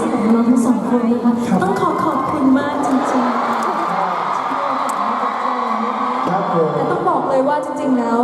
สนามเราทั้งสองคนนะคะต้องขอขอบคุณมากจริงๆแต่ต้องบอกเลยว่าจริงๆแล้ว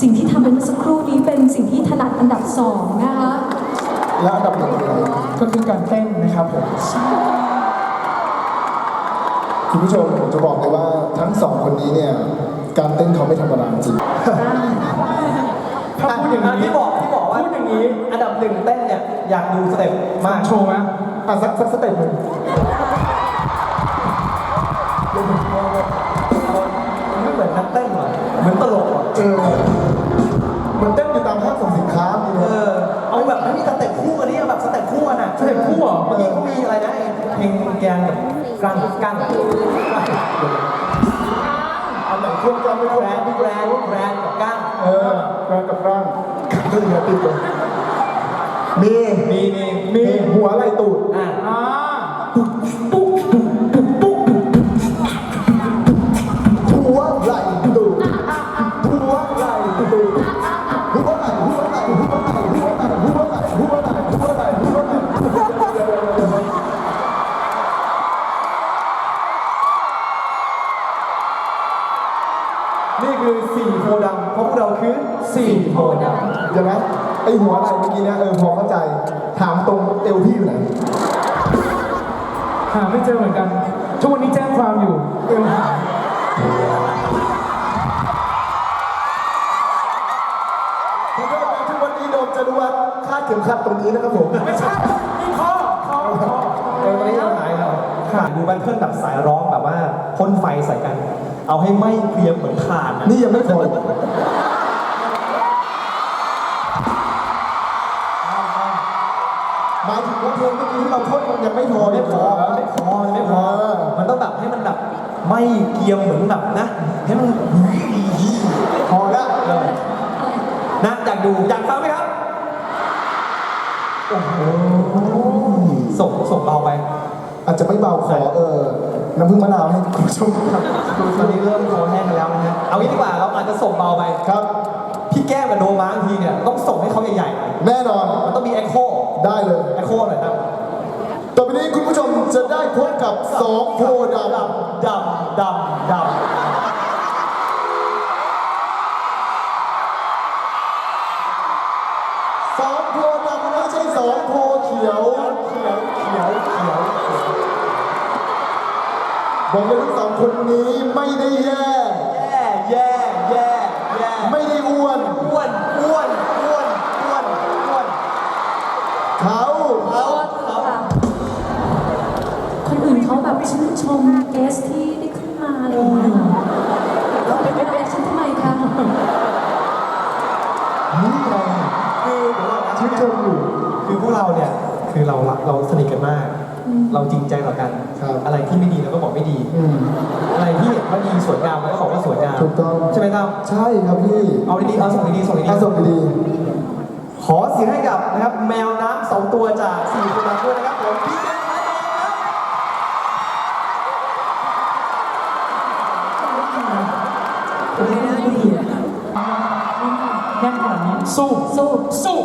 สิ่งที่ทำเป็นเมื่อสักครู่นี้เป็นสิ่งที่ถนัดอันดับสองนะคะและอันดับหนึ่งก็คือการเต้นนะครับผมคุณผู้ชมจะบอกเลยว่าทั้งสองคนนี้เนี่ย การเต้นเขาไม่ธรรมดาจริง ถ้าพูดอย่างนี้บ นี้อันดับหนึ่งเต้นเนี่ยอยากดูสเต็ปมากโชว์ไหมอะสักสักสเต็ปหนึ่งมันไม่เหมือนนักเต้นหรอเหมือนตลกหรอเออเหมือนเต้นอยู่ตามห้างสรรพสินค้าดีเอนะอเอาแบบไม่มีสเต็ปคู่กันนี่เอาแบบสเต็ปคู่กันอะสเต็ปคู่เหรอเมื่อกี้เขามีอะไรนะไอ้เพลงแกนกับกลางกั้งอันไหนควรกันไม่ควรแกรนแกรนแกรนกับกั้งเออร่างกับร่างก็เหนือติดเลย มีมีมีมีหัวไหล่ตูดอะอ่าหัวไหล่ตูดหัวไหล่ตูดหัวไหล่หัวไหล่หัวไหล่หัวไหล่หัวไหล่หัวไหล่หัวไหล่หัวไหล่นี่คือสี่โพธิ์ดำเพราะพวกเราคือสี่โพธิ์ดำเดี๋ยวนะ ไอหัวไหล่เมื่อกี้เนี่ยเออพอเข้าใจ ถามตรงเอวพี่อยู่ไหน หาไม่เจอเหมือนกัน ทุกวันนี้แจ้งความอยู่ เอวหายขอโทษนะทุกวันนี้โดมจรวัฒน์คาดเข็มขัดตรงนี้นะครับผมไม่ใช่นี่ข้อข้อข้อเออวันนี้ยังหายแล้วค่ะดูแบนเทิลแบบสายร้องแบบว่าพ่นไฟใส่กัน เอาให้ไหม้เกรียมเหมือนถ่านนะ นี่ยังไม่พอายถึงว่าเพลงเมื่อกี้ที่เราทดมันยังไม่พอไม่พอไม่พอมันไม่พอ มันต้องแบบให้มันแบบไม้เกียมเหมือนแบบนะ ให้มันพอแล้วเออนะอยากดูอยากฟังไหมครับโอ้โหส่งส่งเบาไป อาจจะไม่เบาขอเออน้ำผึ้งมะนาวให้คุณผู้ชมครับตอนนี้เริ่มคอแห้งกันแล้วนะฮะเอางี้ดีกว่าเราอาจจะส่งเบาไปครับ พี่แก้มกับโดมาบางทีเนี่ยต้องส่งให้เขาใหญ่ๆแน่นอนมันต้องมีเอ็โค ได้เลยเอ็โคหน่อยครับ ต่อไปนี้คุณผู้ชมจะได้พบกับสองโพธิ์ดำดำดำดำดำสองโพธิ์ดำไม่ใช่สองโพธิ์เขียว เขียวเขียวเขียวบอกเลยทั้งสองคนนี้ไม่ได้แย่ นชมเอสที่ได้ขึ้นมาอะไรอย่างเงี้ยเราเป็นเอสฉันทำไมคะนี่ไงคือเดี๋ยวก่อนนะชื่นชมอยู่คือพวกเราเนี่ยคือเรารักเราสนิทกันมาก เราจริงใจต่อกันครับอะไรที่ไม่ดีเราก็บอกไม่ดี อืมอะไรที่เห็นว่าดีสวยงามเราก็บอกว่าสวยงามถูกต้องใช่ไหมครับใช่ครับพี่เอาดีๆเอาส่งดีๆส่งดีอาส่งดีๆขอเสียงให้กับนะครับแมวน้ำสองตัวจากสี่คนมาด้วยนะครับผมพี่ จะไม่ได้ดีนะคะแน่นก่อนนะสู้สู้สู้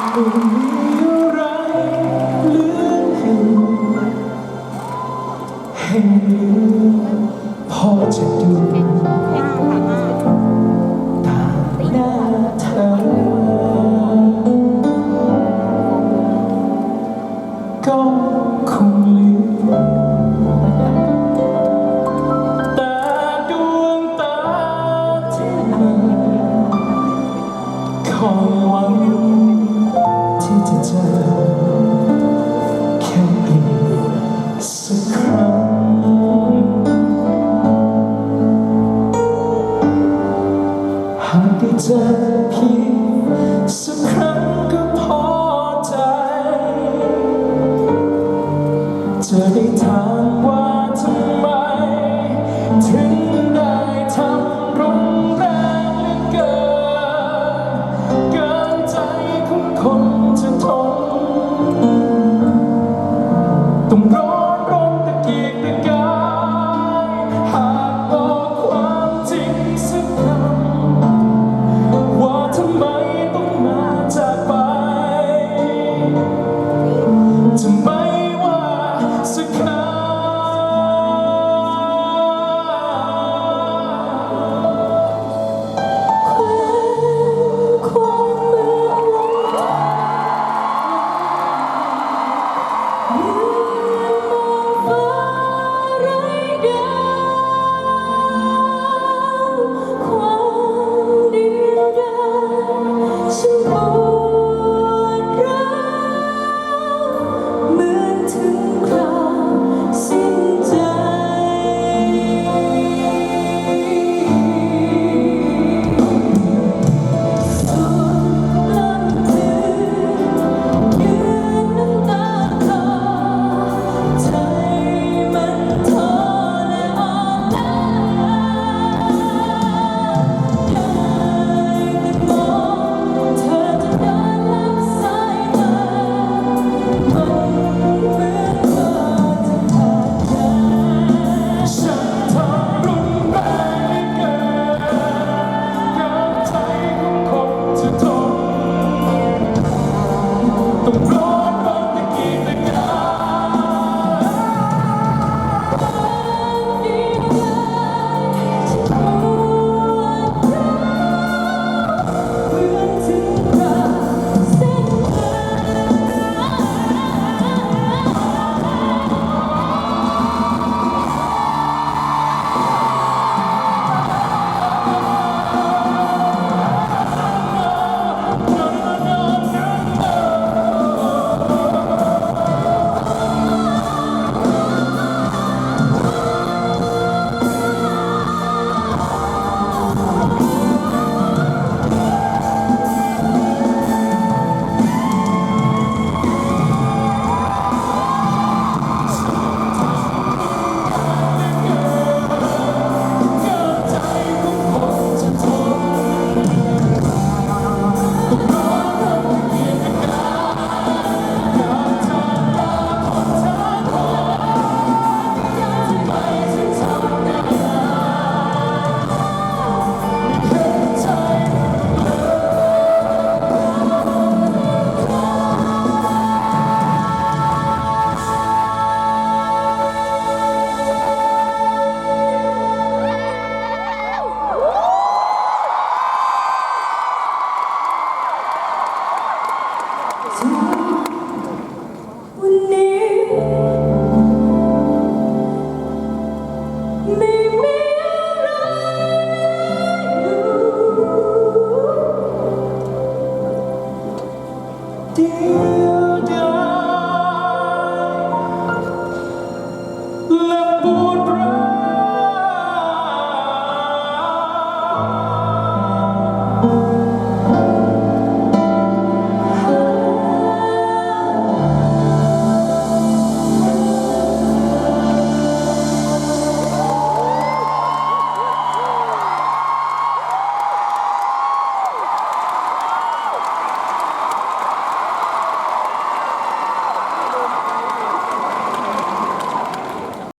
Oh, ถึงได้ทำรุนแรงเหลือเกินเกินใจขงคนจะทนต้องร้อนรนตะเกียกตะกายหากบอกความจริงสักคำว่าทำไมต้องมาจากไปทำไมว่าสักคำ